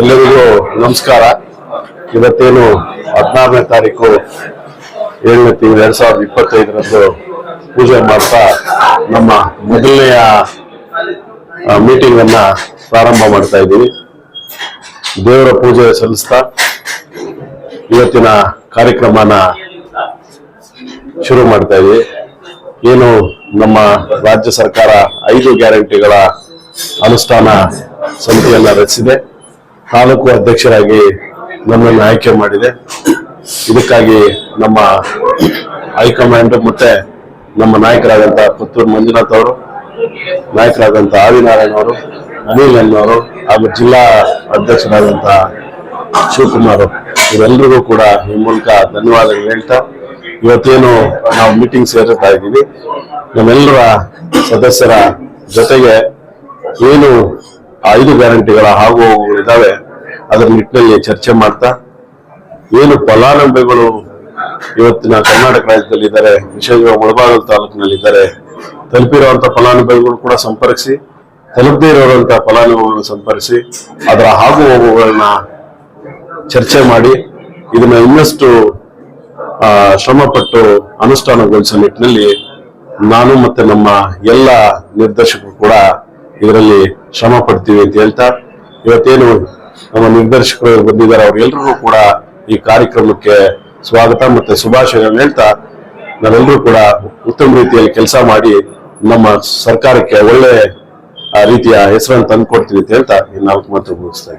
ಎಲ್ಲರಿಗೂ ನಮಸ್ಕಾರ. ಇವತ್ತೇನು ಹದಿನಾರನೇ ತಾರೀಕು, ಏಳನೇ ತಿಂಗಳು ಎರಡ್ ಸಾವಿರದ ಇಪ್ಪತ್ತೈದರಂದು ಪೂಜೆ ಮಾಡ್ತಾ ನಮ್ಮ ಮೊದಲನೆಯ ಮೀಟಿಂಗ್ ಅನ್ನ ಪ್ರಾರಂಭ ಮಾಡ್ತಾ ಇದ್ದೀವಿ. ದೇವರ ಪೂಜೆ ಸಲ್ಲಿಸ್ತಾ ಇವತ್ತಿನ ಕಾರ್ಯಕ್ರಮನ ಶುರು ಮಾಡ್ತಾ ಇದ್ದೀವಿ. ಏನು ನಮ್ಮ ರಾಜ್ಯ ಸರ್ಕಾರ ಐದು ಗ್ಯಾರಂಟಿಗಳ ಅನುಷ್ಠಾನ ಸಮಿತಿಯನ್ನ ರಚಿಸಿದೆ. ತಾಲೂಕು ಅಧ್ಯಕ್ಷರಾಗಿ ನನ್ನನ್ನು ಆಯ್ಕೆ ಮಾಡಿದೆ. ಇದಕ್ಕಾಗಿ ನಮ್ಮ ಹೈಕಮಾಂಡ್ ಮತ್ತೆ ನಮ್ಮ ನಾಯಕರಾದಂತ ಪುತ್ತೂರು ಮಂಜುನಾಥ್ ಅವರು, ನಾಯಕರಾದಂತ ಆದಿನಾರಾಯಣ ಅವರು ಅನಿಲ್ ಅನ್ನೋರು ಹಾಗೂ ಜಿಲ್ಲಾ ಅಧ್ಯಕ್ಷರಾದಂತಹ ಶಿವಕುಮಾರ್ ಇವರೆಲ್ಲರಿಗೂ ಕೂಡ ಈ ಮೂಲಕ ಧನ್ಯವಾದಗಳು ಹೇಳ್ತಾ, ಇವತ್ತೇನು ನಾವು ಮೀಟಿಂಗ್ ಸೇರ್ತಾ ಇದ್ದೀವಿ. ನಮ್ಮೆಲ್ಲರ ಸದಸ್ಯರ ಜೊತೆಗೆ ಏನು ಐದು ಗ್ಯಾರಂಟಿಗಳ ಹಾಗೂ ಇದಾವೆ ಅದರ ನಿಟ್ಟಿನಲ್ಲಿ ಚರ್ಚೆ ಮಾಡ್ತಾ, ಏನು ಫಲಾನುಭವಿಗಳು ಇವತ್ತಿನ ಕರ್ನಾಟಕ ರಾಜ್ಯದಲ್ಲಿ ಇದ್ದಾರೆ ವಿಶೇಷವಾಗಿ ಮುಳಬಾಗಿಲು ತಾಲೂಕಿನಲ್ಲಿ ಇದ್ದಾರೆ ತಲುಪಿರುವಂತಹ ಫಲಾನುಭವಿಗಳು ಕೂಡ ಸಂಪರ್ಕಿಸಿ, ತಲುಪದೇ ಇರುವಂತಹ ಫಲಾನುಭವಿಗಳನ್ನು ಸಂಪರ್ಕಿಸಿ, ಅದರ ಹಾಗೂ ಹೋಗುಗಳನ್ನ ಚರ್ಚೆ ಮಾಡಿ, ಇದನ್ನ ಇನ್ನಷ್ಟು ಶ್ರಮಪಟ್ಟು ಅನುಷ್ಠಾನಗೊಳಿಸುವ ನಿಟ್ಟಿನಲ್ಲಿ ನಾನು ಮತ್ತೆ ನಮ್ಮ ಎಲ್ಲ ನಿರ್ದೇಶಕರು ಕೂಡ ಇದರಲ್ಲಿ ಶ್ರಮ ಪಡ್ತೀವಿ ಅಂತ ಹೇಳ್ತಾ, ಇವತ್ತೇನು ನಮ್ಮ ನಿರ್ದೇಶಕರು ಬಂದಿದ್ದಾರೆ ಅವ್ರಿಗೆಲ್ರಿಗೂ ಕೂಡ ಈ ಕಾರ್ಯಕ್ರಮಕ್ಕೆ ಸ್ವಾಗತ ಮತ್ತೆ ಶುಭಾಶಯಗಳನ್ನು ಹೇಳ್ತಾ ನಾವೆಲ್ಲರೂ ಕೂಡ ಉತ್ತಮ ರೀತಿಯಲ್ಲಿ ಕೆಲಸ ಮಾಡಿ ನಮ್ಮ ಸರ್ಕಾರಕ್ಕೆ ಒಳ್ಳೆ ರೀತಿಯ ಹೆಸರನ್ನು ತಂದುಕೊಡ್ತೀವಿ ಅಂತ ಹೇಳ್ತಾ ಈ ನಾಲ್ಕು ಮಾತ್ರ ಮುಗಿಸ್ತಾ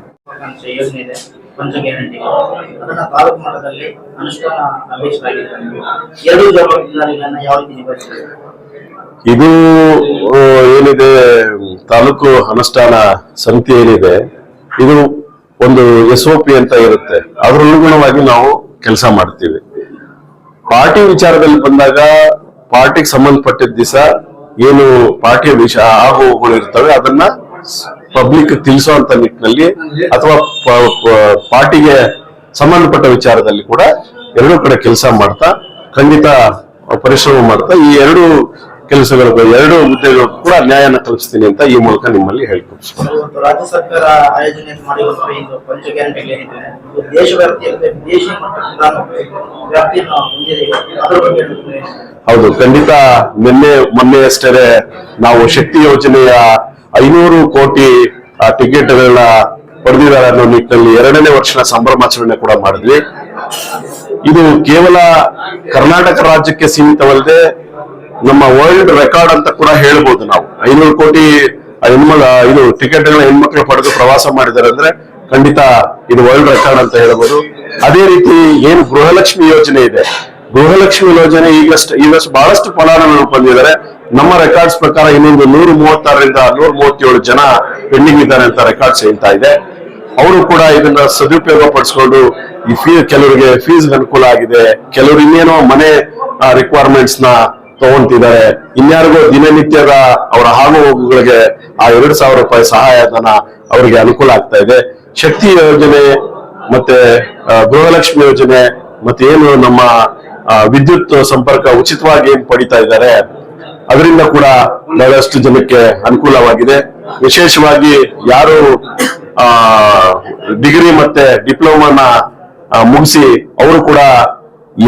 ಎರಡು ಜವಾಬ್ದಾರಿಗಳನ್ನ ಯಾವ ರೀತಿ ಇದು ಏನಿದೆ, ತಾಲೂಕು ಅನುಷ್ಠಾನ ಸಮಿತಿ ಏನಿದೆ, ಇದು ಒಂದು ಎಸ್ ಒ ಪಿ ಅಂತ ಇರುತ್ತೆ. ಅದ್ರ ಅನುಗುಣವಾಗಿ ನಾವು ಕೆಲಸ ಮಾಡ್ತೀವಿ. ಪಾರ್ಟಿ ವಿಚಾರದಲ್ಲಿ ಬಂದಾಗ ಪಾರ್ಟಿಗೆ ಸಂಬಂಧಪಟ್ಟಿದ್ದ ದಿವಸ ಏನು ಪಾರ್ಟಿಯ ವಿಷಯ ಆಗುಗಳು ಇರ್ತವೆ, ಅದನ್ನ ಪಬ್ಲಿಕ್ ತಿಳಿಸುವಂತ ನಿಟ್ಟಿನಲ್ಲಿ ಅಥವಾ ಪಾರ್ಟಿಗೆ ಸಂಬಂಧಪಟ್ಟ ವಿಚಾರದಲ್ಲಿ ಕೂಡ ಎರಡೂ ಕಡೆ ಕೆಲಸ ಮಾಡ್ತಾ ಖಂಡಿತ ಪರಿಶ್ರಮ ಮಾಡ್ತಾ ಈ ಎರಡು ಕೆಲಸಗಳು ಎರಡು ಹುದ್ದೆಗಳು ಕೂಡ ನ್ಯಾಯನ ಕಲ್ಪಿಸ್ತೀನಿ ಅಂತ ಈ ಮೂಲಕ ನಿಮ್ಮಲ್ಲಿ ಹೇಳ್ಕೊಡ್ಸ್ಕೊಂಡು ಇವತ್ತು ರಾಜ್ಯ ಸರ್ಕಾರ ಆಯೋಜನೆ ಮಾಡಿರುವಂತಹ ಇದು ಪಂಚ ಗ್ಯಾರಂಟಿಗಳು ಏನಿದೆ ಇದು ದೇಶವ್ಯಾಪ್ತಿಯಲ್ಲದೆ ವಿದೇಶಿ ಮಟ್ಟದ ವ್ಯಾಪ್ತಿಯನ್ನು ಹೊಂದಿದೆ. ಅದರ ಬಗ್ಗೆ ನಿಮಗೆ ಹೌದು ಖಂಡಿತ ನಿನ್ನೆ ಮೊನ್ನೆಯಷ್ಟೇ ನಾವು ಶಕ್ತಿ ಯೋಜನೆಯ ಐನೂರು ಕೋಟಿ ಟಿಕೆಟ್ಗಳನ್ನ ಪಡೆದಿದ್ದಾರೆ ಅನ್ನೋ ನಿಟ್ಟಿನಲ್ಲಿ ಎರಡನೇ ವರ್ಷದ ಸಂಭ್ರಮಾಚರಣೆ ಕೂಡ ಮಾಡಿದ್ವಿ. ಇದು ಕೇವಲ ಕರ್ನಾಟಕ ರಾಜ್ಯಕ್ಕೆ ಸೀಮಿತವಲ್ಲದೆ ನಮ್ಮ ವರ್ಲ್ಡ್ ರೆಕಾರ್ಡ್ ಅಂತ ಕೂಡ ಹೇಳ್ಬೋದು ನಾವು. ಐನೂರು ಕೋಟಿ ಹೆಣ್ಮಗ, ಇದು ಟಿಕೆಟ್ಗಳನ್ನ ಹೆಣ್ಮಕ್ಳು ಪಡೆದು ಪ್ರವಾಸ ಮಾಡಿದಾರೆ ಅಂದ್ರೆ ಖಂಡಿತ ಇದು ವರ್ಲ್ಡ್ ರೆಕಾರ್ಡ್ ಅಂತ ಹೇಳ್ಬೋದು. ಅದೇ ರೀತಿ ಏನು ಗೃಹಲಕ್ಷ್ಮಿ ಯೋಜನೆ ಇದೆ. ಗೃಹಲಕ್ಷ್ಮಿ ಯೋಜನೆ ಈಗಷ್ಟು ಈಗಷ್ಟು ಬಹಳಷ್ಟು ಫಲಾನುಭವಿಗಳು ಬಂದಿದ್ದಾರೆ. ನಮ್ಮ ರೆಕಾರ್ಡ್ಸ್ ಪ್ರಕಾರ ಇನ್ನೊಂದು ನೂರ ಮೂವತ್ತಾರರಿಂದ ನೂರ ಮೂವತ್ತೇಳು ಜನ ಪೆಂಡಿಂಗ್ ಇದ್ದಾರೆ ಅಂತ ರೆಕಾರ್ಡ್ಸ್ ಹೇಳ್ತಾ ಇದೆ. ಅವರು ಕೂಡ ಇದನ್ನ ಸದುಪಯೋಗ ಪಡಿಸ್ಕೊಂಡು ಈ ಫೀ ಕೆಲವರಿಗೆ ಫೀಸ್ ಅನುಕೂಲ ಆಗಿದೆ. ಕೆಲವರು ಇನ್ನೇನೋ ಮನೆ ರಿಕ್ವೈರ್ಮೆಂಟ್ಸ್ನ ತಗೊಂತಿದ್ದಾರೆ. ಇನ್ಯಾರಿಗೂ ದಿನನಿತ್ಯದ ಅವರ ಹಾಗು ಹೋಗುಗಳಿಗೆ ಆ ಎರಡ್ ಸಾವಿರ ರೂಪಾಯಿ ಸಹಾಯಧನ ಅವರಿಗೆ ಅನುಕೂಲ ಆಗ್ತಾ ಇದೆ. ಶಕ್ತಿ ಯೋಜನೆ ಮತ್ತೆ ಗೃಹಲಕ್ಷ್ಮಿ ಯೋಜನೆ ಮತ್ತೆ ಏನು ನಮ್ಮ ವಿದ್ಯುತ್ ಸಂಪರ್ಕ ಉಚಿತವಾಗಿ ಏನ್ ಪಡಿತಾ ಇದ್ದಾರೆ, ಅದರಿಂದ ಕೂಡ ಬಹಳಷ್ಟು ಜನಕ್ಕೆ ಅನುಕೂಲವಾಗಿದೆ. ವಿಶೇಷವಾಗಿ ಯಾರು ಡಿಗ್ರಿ ಮತ್ತೆ ಡಿಪ್ಲೊಮಾನ ಮುಗಿಸಿ ಅವರು ಕೂಡ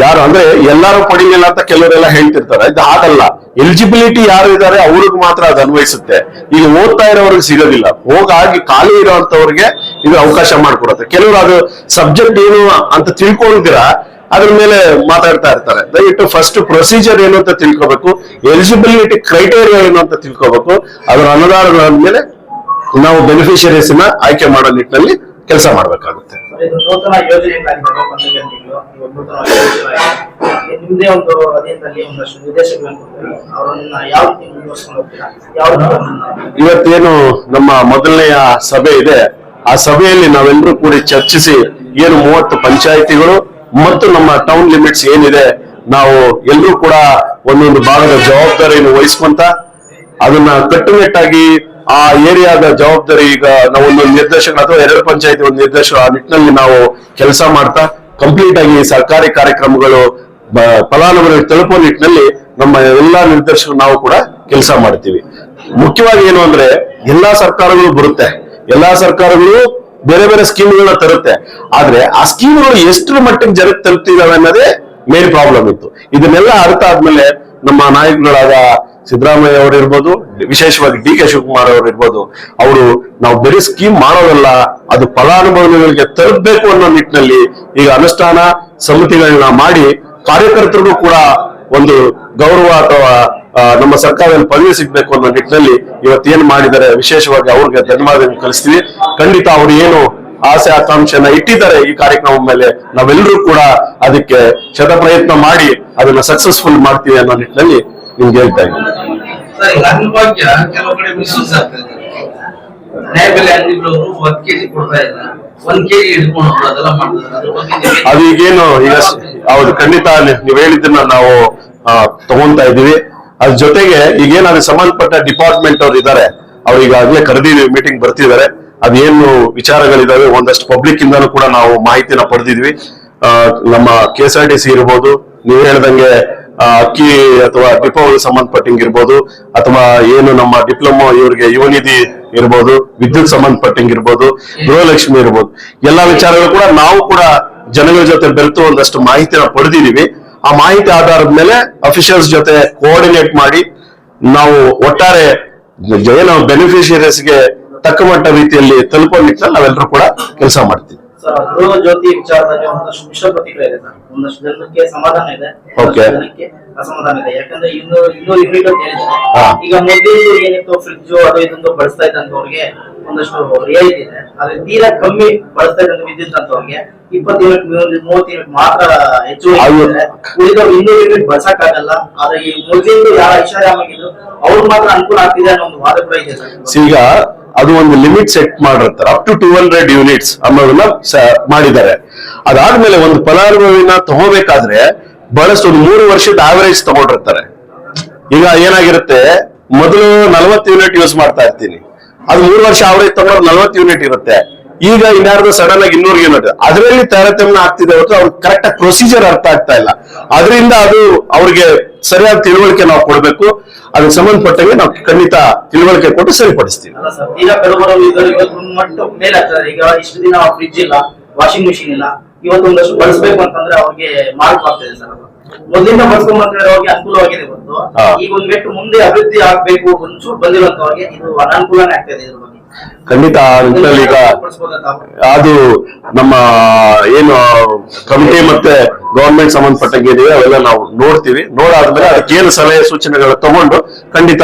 ಯಾರು ಅಂದ್ರೆ ಎಲ್ಲರೂ ಪಡಿಲಿಲ್ಲ ಅಂತ ಕೆಲವರೆಲ್ಲ ಹೇಳ್ತಿರ್ತಾರೆ. ಇದು ಹಾಗಲ್ಲ. ಎಲಿಜಿಬಿಲಿಟಿ ಯಾರು ಇದ್ದಾರೆ ಅವ್ರಿಗೆ ಮಾತ್ರ ಅದು ಅನ್ವಯಿಸುತ್ತೆ. ಈಗ ಓದ್ತಾ ಇರೋರಿಗೆ ಸಿಗೋದಿಲ್ಲ. ಹೋಗಾಗಿ ಖಾಲಿ ಇರೋಂಥವ್ರಿಗೆ ಇದು ಅವಕಾಶ ಮಾಡ್ಕೊಡುತ್ತೆ. ಕೆಲವರು ಅದು ಸಬ್ಜೆಕ್ಟ್ ಏನು ಅಂತ ತಿಳ್ಕೊಂಡಿರ ಅದ್ರ ಮೇಲೆ ಮಾತಾಡ್ತಾ ಇರ್ತಾರೆ. ದಯವಿಟ್ಟು ಫಸ್ಟ್ ಪ್ರೊಸೀಜರ್ ಏನು ಅಂತ ತಿಳ್ಕೊಬೇಕು ಎಲಿಜಿಬಿಲಿಟಿ ಕ್ರೈಟೇರಿಯಾ ಏನು ಅಂತ ತಿಳ್ಕೊಬೇಕು, ಅದರ ಅನುದಾನಗಳ ಮೇಲೆ ನಾವು ಬೆನಿಫಿಷರೀಸ್ನ ಆಯ್ಕೆ ಮಾಡೋ ನಿಟ್ಟಿನಲ್ಲಿ ಕೆಲಸ ಮಾಡ್ಬೇಕಾಗುತ್ತೆ. ಇವತ್ತೇನು ನಮ್ಮ ಮೊದಲನೆಯ ಸಭೆ ಇದೆ. ಆ ಸಭೆಯಲ್ಲಿ ನಾವೆಲ್ಲರೂ ಕೂಡಿ ಚರ್ಚಿಸಿ ಏನು ಮೂವತ್ತು ಪಂಚಾಯಿತಿಗಳು ಮತ್ತು ನಮ್ಮ ಟೌನ್ ಲಿಮಿಟ್ಸ್ ಏನಿದೆ ನಾವು ಎಲ್ಲರೂ ಕೂಡ ಒಂದೊಂದು ಭಾಗದ ಜವಾಬ್ದಾರಿಯನ್ನು ವಹಿಸ್ಕೊಂತ ಅದನ್ನ ಕಟ್ಟುನಿಟ್ಟಾಗಿ ಆ ಏರಿಯಾದ ಜವಾಬ್ದಾರಿ ಈಗ ನಾವು ಒಂದೊಂದು ನಿರ್ದೇಶಕ ಅಥವಾ ಎರಡು ಪಂಚಾಯತಿ ಒಂದು ನಿರ್ದೇಶಕ ಆ ನಿಟ್ಟಿನಲ್ಲಿ ನಾವು ಕೆಲಸ ಮಾಡ್ತಾ ಕಂಪ್ಲೀಟ್ ಆಗಿ ಸರ್ಕಾರಿ ಕಾರ್ಯಕ್ರಮಗಳು ಫಲಾನುಭವಿಗಳಿಗೆ ತಲುಪುವ ನಿಟ್ಟಿನಲ್ಲಿ ನಮ್ಮ ಎಲ್ಲಾ ನಿರ್ದೇಶಕರು ನಾವು ಕೂಡ ಕೆಲಸ ಮಾಡ್ತೀವಿ. ಮುಖ್ಯವಾಗಿ ಏನು ಅಂದ್ರೆ, ಎಲ್ಲಾ ಸರ್ಕಾರಗಳು ಬರುತ್ತೆ. ಎಲ್ಲಾ ಸರ್ಕಾರಗಳು ಬೇರೆ ಬೇರೆ ಸ್ಕೀಮ್ಗಳನ್ನ ತರುತ್ತೆ. ಆದ್ರೆ ಆ ಸ್ಕೀಮ್ಗಳು ಎಷ್ಟರ ಮಟ್ಟಿಗೆ ಜನಕ್ಕೆ ತಲುಪ್ತಿದಾವೆ ಅನ್ನೋದೇ ಮೇನ್ ಪ್ರಾಬ್ಲಮ್ ಇತ್ತು. ಇದನ್ನೆಲ್ಲ ಅರ್ಥ ಆದ್ಮೇಲೆ ನಮ್ಮ ನಾಯಕಗಳಾದ ಸಿದ್ದರಾಮಯ್ಯ ಅವರು ಇರ್ಬೋದು, ವಿಶೇಷವಾಗಿ ಡಿ ಕೆ ಶಿವಕುಮಾರ್ ಅವರು ಇರ್ಬೋದು, ಅವರು ನಾವು ಬರೀ ಸ್ಕೀಮ್ ಮಾಡೋದಲ್ಲ ಅದು ಫಲಾನುಭವಿಗಳಿಗೆ ತಲುಪಬೇಕು ಅನ್ನೋ ನಿಟ್ಟಿನಲ್ಲಿ ಈಗ ಅನುಷ್ಠಾನ ಸಮಿತಿಗಳನ್ನ ಮಾಡಿ ಕಾರ್ಯಕರ್ತರಿಗೂ ಕೂಡ ಒಂದು ಗೌರವ ಅಥವಾ ನಮ್ಮ ಸರ್ಕಾರದಲ್ಲಿ ಪದವಿ ಸಿಗ್ಬೇಕು ಅನ್ನೋ ನಿಟ್ಟಿನಲ್ಲಿ ಇವತ್ತೇನ್ ಮಾಡಿದ್ದಾರೆ, ವಿಶೇಷವಾಗಿ ಅವ್ರಿಗೆ ಧನ್ಯವಾದ ಕಲಿಸ್ತೀವಿ ಖಂಡಿತ ಅವ್ರು ಏನು ಆಸೆ ಆಕಾಂಕ್ಷೆಯನ್ನ ಇಟ್ಟಿದ್ದಾರೆ ಈ ಕಾರ್ಯಕ್ರಮ ಮೇಲೆ, ನಾವೆಲ್ಲರೂ ಕೂಡ ಅದಕ್ಕೆ ಶತ ಪ್ರಯತ್ನ ಮಾಡಿ ಅದನ್ನ ಸಕ್ಸಸ್ಫುಲ್ ಮಾಡ್ತೀವಿ ಅನ್ನೋ ನಿಟ್ಟಿನಲ್ಲಿ ನಿಮ್ಗೆ ಹೇಳ್ತಾ ಇದ್ದೀನಿ. ಅನ್ನಭಾಗ್ಯ ಕೆಲವು ಕಡೆ ಮಿಸ್ಯೂಸ್ ಆಗ್ತಾ ಇದೆ ನ್ಯಾಯಬೆಲೆ ಅಂಗಡಿಗಳವರು ಒಂದ್ ಕೆಜಿ ಕೊಡ್ತಾ ಇಲ್ಲ. ಅದು ಈಗೇನು ಈಗ ಹೌದು, ಖಂಡಿತ ನೀವ್ ಹೇಳಿದ್ದನ್ನ ನಾವು ತಗೊಂತಾ ಇದೀವಿ ಅದ್ರ ಜೊತೆಗೆ ಈಗೇನಾದ್ರು ಸಂಬಂಧಪಟ್ಟ ಡಿಪಾರ್ಟ್ಮೆಂಟ್ ಅವ್ರು ಇದ್ದಾರೆ ಅವ್ರು ಈಗಾಗಲೇ ಕರೆದಿದ್ದೀವಿ ಮೀಟಿಂಗ್ ಬರ್ತಿದ್ದಾರೆ. ಅದೇನು ವಿಚಾರಗಳಿದಾವೆ, ಒಂದಷ್ಟು ಪಬ್ಲಿಕ್ ಇಂದಾನು ಕೂಡ ನಾವು ಮಾಹಿತಿನ ಪಡೆದಿದ್ವಿ. ನಮ್ಮ K S R T C ಇರ್ಬೋದು, ನೀವು ಹೇಳ್ದಂಗೆ ಅಕ್ಕಿ ಅಥವಾ ಡಿಪೋಗೆ ಸಂಬಂಧಪಟ್ಟಂಗೆ ಇರ್ಬೋದು, ಅಥವಾ ಏನು ನಮ್ಮ ಡಿಪ್ಲೊಮಾ ಇವರಿಗೆ ಯುವನಿಧಿ ಇರ್ಬೋದು, ವಿದ್ಯುತ್ ಸಂಬಂಧಪಟ್ಟಂಗೆ ಇರ್ಬೋದು, ಗೃಹಲಕ್ಷ್ಮಿ ಇರ್ಬೋದು, ಎಲ್ಲಾ ವಿಚಾರಗಳು ಕೂಡ ನಾವು ಕೂಡ ಜನಗಳ ಜೊತೆ ಬೆರೆತು ಒಂದಷ್ಟು ಮಾಹಿತಿನ ಪಡೆದಿದೀವಿ ಆ ಮಾಹಿತಿ ಆಧಾರದ ಮೇಲೆ ಅಫಿಷಿಯಲ್ಸ್ ಜೊತೆ ಕೋಆರ್ಡಿನೇಟ್ ಮಾಡಿ ನಾವು ಒಟ್ಟಾರೆ ಏನು ಬೆನಿಫಿಷಿಯರೀಸ್ಗೆ ತಕ್ಕಮಟ್ಟ ರೀತಿಯಲ್ಲಿ ತಲುಪೋ ನಿಟ್ಟಿನಲ್ಲಿ ನಾವೆಲ್ಲರೂ ಕೂಡ ಕೆಲಸ ಮಾಡ್ತೀವಿ. ಗೃಹ ಜ್ಯೋತಿ ವಿಚಾರದಲ್ಲಿ ಒಂದಷ್ಟು ಮಿಶ್ರ ಪ್ರತಿಕ್ರಿಯೆ ಇದೆ ಒಂದಷ್ಟು ಜನಕ್ಕೆ ಸಮಾಧಾನ ಇದೆ ಜನಕ್ಕೆ ಅಸಮಾಧಾನ ಇದೆ. ಯಾಕಂದ್ರೆ ಇನ್ನೂರು ಇನ್ನೂರು ಯೂನಿಟ್ ಅಂತ ಹೇಳಿದ್ದಾರೆ ಈಗ ಮೊದಲು ಏನಿತ್ತು ಫ್ರಿಡ್ಜ್ ಅದು ಇದೊಂದು ಬಳಸ್ತಾ ಇದ್ದಂತವ್ರಿಗೆ ಒಂದಷ್ಟು ರಿಯಾಯಿತಿ ಇದೆ. ಆದ್ರೆ ತೀರಾ ಕಮ್ಮಿ ಬಳಸ್ತಾ ಇದ್ದಂತ ವಿದ್ಯುತ್ ಅಂತವ್ರಿಗೆ ಇಪ್ಪತ್ತು ಯೂನಿಟ್ ಮೂವತ್ತು ಯೂನಿಟ್ ಮಾತ್ರ ಹೆಚ್ಚು. ಉಳಿದವ್ರು ಇನ್ನೂರು ಯೂನಿಟ್ ಬಳಸಕ್ ಆಗಲ್ಲ ಆದ್ರೆ ಈ ಮೊದಲಿಂದ ಯಾರ ಆಗಿದ್ರು ಅವ್ರು ಮಾತ್ರ ಅನುಕೂಲ ಆಗ್ತಿದೆ ಅನ್ನೋ ಒಂದು ವಾದ ಕೂಡ ಇದೆ ಸರ್. ಈಗ ಅದು ಒಂದು ಲಿಮಿಟ್ ಸೆಟ್ ಮಾಡಿರ್ತಾರೆ. Up to two hundred units ಅನ್ನೋದನ್ನ ಮಾಡಿದ್ದಾರೆ. ಅದಾದ್ಮೇಲೆ ಒಂದು ಫಲಾನುಭವಿನ ತಗೋಬೇಕಾದ್ರೆ ಬಹಳಷ್ಟು ಒಂದು ಮೂರು ವರ್ಷದ ಆವರೇಜ್ ತಗೊಂಡಿರ್ತಾರೆ. ಈಗ ಏನಾಗಿರುತ್ತೆ, ಮೊದಲು ನಲವತ್ತು ಯೂನಿಟ್ ಯೂಸ್ ಮಾಡ್ತಾ ಇರ್ತೀನಿ. ಅದು ಮೂರು ವರ್ಷ ಆವರೇಜ್ ತಗೊಂಡ್ರೆ ನಲವತ್ತು ಯೂನಿಟ್ ಇರುತ್ತೆ. ಈಗ ಇನ್ಯಾರ್ದು ಸಡನ್ ಆಗಿ ಇನ್ನೂರು ಯೂನಿಟ್ ಅದರಲ್ಲಿ ತಾರತಮ್ಯ ಆಗ್ತಿದೆ ಹೊರತು ಅವ್ರಿಗೆ ಕರೆಕ್ಟ್ ಆಗಿ ಪ್ರೊಸೀಜರ್ ಅರ್ಥ ಆಗ್ತಾ ಇಲ್ಲ. ಅದರಿಂದ ಅದು ಅವ್ರಿಗೆ ಸರಿಯಾದ ತಿಳುವಳಿಕೆ ನಾವು ಕೊಡಬೇಕು. ಅದಕ್ಕೆ ಸಂಬಂಧಪಟ್ಟಂಗೆ ನಾವು ಖಂಡಿತ ತಿಳುವಳಿಕೆ ಕೊಟ್ಟು ಸರಿಪಡಿಸ್ತೀವಿ. ಅಲ್ಲ ಸರ್ ಈಗ ಈಗ ಇಷ್ಟು ದಿನ ಫ್ರಿಡ್ಜ್ ಇಲ್ಲ ವಾಷಿಂಗ್ ಮಿಷಿನ್ ಇಲ್ಲ. ಇವತ್ತು ಒಂದಷ್ಟು ಬಳಸಬೇಕು ಅಂತಂದ್ರೆ ಅವ್ರಿಗೆ ಮಾರ್ಕ್ ಆಗ್ತದೆ ಸರ್. ಮೊದಲಿಂದ ಬಳಸ್ಕೊಂಡ್ ಬಂದಿರೋರಿಗೆ ಅನುಕೂಲವಾಗಿದೆ ಬಂದು. ಈಗ ಒಂದ್ ಮೆಟ್ಟು ಮುಂದೆ ಅಭಿವೃದ್ಧಿ ಆಗ್ಬೇಕು ಒಂಚೂರು ಬಂದಿರುವಂತವ್ರಿಗೆ ಇದು ಅನಾನುಕೂಲನೇ ಆಗ್ತದೆ ಇದ್ರ ಖಂಡಿತ ಆ ನಿಟ್ಟಿನಲ್ಲಿ ಈಗ ಅದು ನಮ್ಮ ಏನು ಕಮಿಟಿ ಮತ್ತೆ ಗವರ್ಮೆಂಟ್ ಸಂಬಂಧಪಟ್ಟಂಗೆ ಇದೆಯೋ ಅವೆಲ್ಲ ನಾವು ನೋಡ್ತೀವಿ. ನೋಡಾದ್ಮೇಲೆ ಅದಕ್ಕೆ ಏನು ಸಲಹೆ ಸೂಚನೆಗಳು ತಗೊಂಡು ಖಂಡಿತ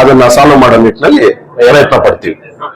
ಅದನ್ನ ಸಾಲ್ವ್ ಮಾಡೋ ನಿಟ್ಟಿನಲ್ಲಿ ಪ್ರಯತ್ನ ಪಡ್ತೀವಿ.